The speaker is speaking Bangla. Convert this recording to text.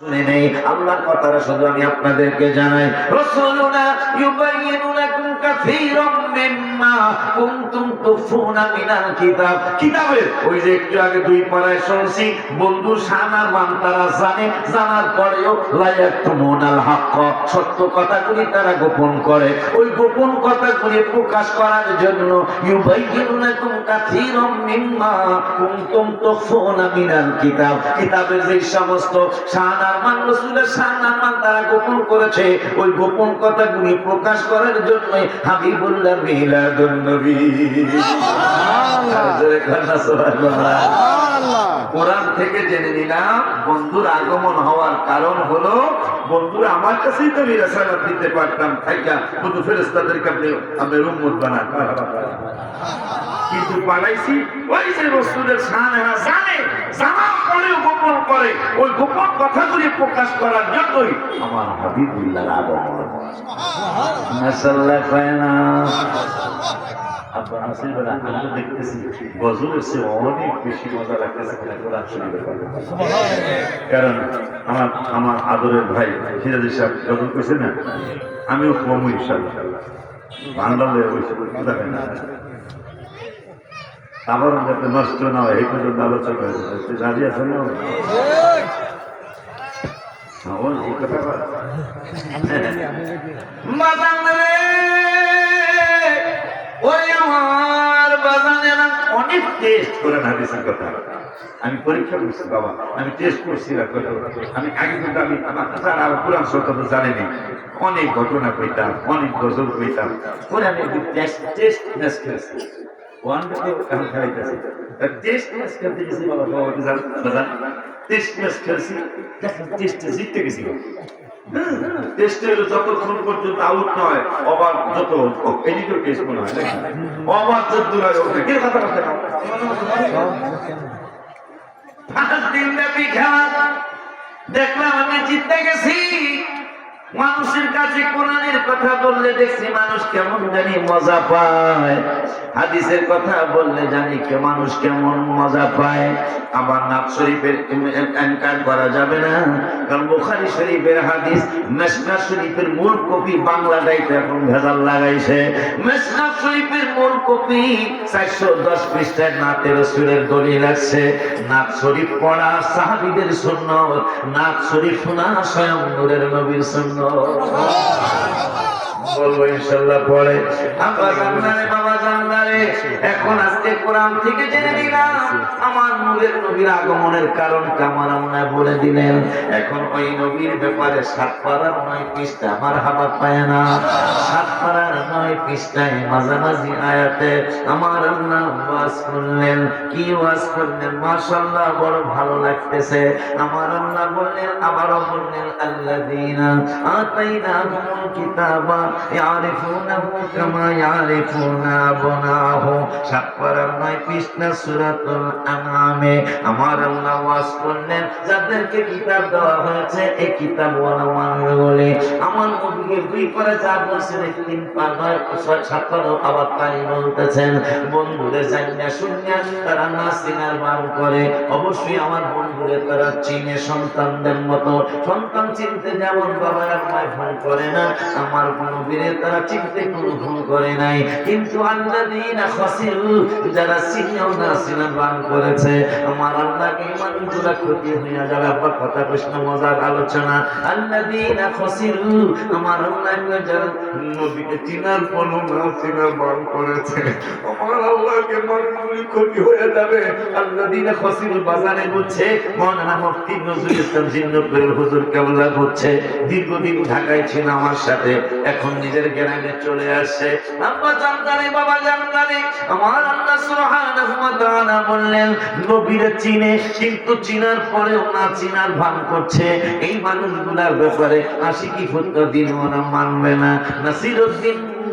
শুনে কথাটা শুধু আমি আপনাদেরকে জানাই। রসুন কিতাব। ওই যে একটু আগে দুই শুনছি, বন্ধু সানার মান তারা জানে, জানার পরেও হক সত্য কথাগুলি তারা গোপন করে। ওই গোপন কথাগুলি প্রকাশ করার জন্য মিম্মা কিতাব। কিতাবের যে সমস্ত শাহানার মান, রসুলের মান তারা গোপন করেছে। ওই গোপন কথাগুলি প্রকাশ করার জন্য হাবিবুল্লাহ মিলাদুন নবী। কোরআন থেকে জেনে নিলাম বন্ধুর আগমন হওয়ার কারণ হলো বন্ধুরা আমার কাছেই তো আমি দিতে পারতাম থাইকা ফেরেস্তাদেরকে আপনি উম্মত বানান। কিন্তু বানাইছি ওই যে রসুলের সাহানেরা জানে জানার পরেও গোপন করে ওই গোপন কথাগুলি প্রকাশ করার জন্যই আমার হাবিবুল্লাহর আগমন। কারণ আমার আমার আদরের ভাই সিরাজি সাহেব যখন কইছে না, আমিও কম ইনশাল্লাহ কথা আবার যাতে নষ্ট না হয় এই পর্যন্ত আলোচনা হয়ে যাবে রাজি আছে না হ্যাঁ, ওই এই কথা বল। বাজান রে, ওরে আমার বাজানেরা টেস্ট আমি পরীক্ষা করছি বাবা আমি টেস্ট করছি। আমি আগে কিন্তু আমি আমার আর সত্য তো জানিনি অনেক ঘটনা কইতাম অনেক গজল কইতাম পরে আমি টেস্ট টেস্ট ওয়ান আমি খেলাইতেছি টেস্ট খেলতে গেছি বাবা বাবা টেস্ট ম্যাচ খেলছি দেখেন টেস্টে জিততে গেছি। টেস্টে যতক্ষণ পর্যন্ত আউট নয় অবাক যত এদিকেও টেস্ট মনে হয় নাকি? যত দূর হয় ওকে কে কথা বলতে পাঁচ দিন ব্যাপী খেলা দেখলাম আমি জিততে গেছি। মানুষের কাছে কোরআনের কথা বললে দেখছি মানুষ কেমন জানি মজা পায়। হাদিসের কথা বললে জানি কে মানুষ কেমন মজা পায়। আবার নাথ শরীফের এনকার করা যাবে না। কারণ বুখারী শরীফের হাদিস মেসনা শরীফের মূল কপি বাংলাটাই তো এখন ভেজাল লাগাইছে। মেসনা শরীফের মূল কপি চারশো দশ পৃষ্ঠায় নাতের সুরের দলিল আছে। নাথ শরীফ পড়া সাহাবিদের শূন্য নাথ শরীফ শোনা স্বয়ং নূরের নবীর শূন্য বলব ইনশাল্লাহ পরে। আব্বা জান্নারে এখন আজকে কোরআন থেকে জেনে নিলাম, আমার নূরের নবীর আগমনের কারণ কামার আমরা বলে দিলেন। এখন ওই নবীর ব্যাপারে সাত পাড়ার নয় পৃষ্ঠা আমার হাবা পায় না। সাত পাড়ার নয় পৃষ্ঠায় মাঝামাঝি আয়াতে আমার আল্লাহ ওয়াজ করলেন। কি ওয়াজ করলেন? মাশাআল্লাহ, বড় ভালো লাগতেছে। আমার আল্লাহ বললেন, আবারও বললেন, আল্লাযীনা আতাইনাহুমুল কিতাবা ইয়ারিফুনাহু কামা ইয়ারিফুনা আবনাহু সাতপাড়ার নয় পৃষ্ঠা সূরাতুল আনআমে। আমার আল্লাহ ওয়াজ করলেন, যাদেরকে কিতাব দেওয়া হয়েছে, এই কিতাব ওয়ালা মানুষগুলি। আমার নবীকে দুই পারে যা বলছেন তিন পা নয় সাত পারো আবার তাই বলতেছেন। বন্ধুরে জানিয়া শুনিয়া তারা না চিনার করে। অবশ্যই আমার বন্ধুরে তারা চিনে সন্তানদের মতো। সন্তান চিনতে যেমন বাবা আর ভুল করে না, আমার নবীরে তারা চিনতে কোনো ভুল করে নাই। কিন্তু আল্লাযীনা খাসিরু যারা চিনেও না চিনার বার করেছে, আমার আল্লাহকে ইমানগুলা ক্ষতি হইয়া যাবে আবার কথা আলোচনা। আমার যারা নবীকে চিনার কোনো না বার করেছে। দীর্ঘদিন ঢাকায় ছিল আমার সাথে, এখন নিজের গ্রামে চলে আসছে। আমার বললেন চিনে, কিন্তু চিনার পরেও না চিনার ভান করছে। এই মানুষগুলার ব্যাপারে আশিকি ফুটতো দিন ওরা মানবে না। নাসিরউদ্দিন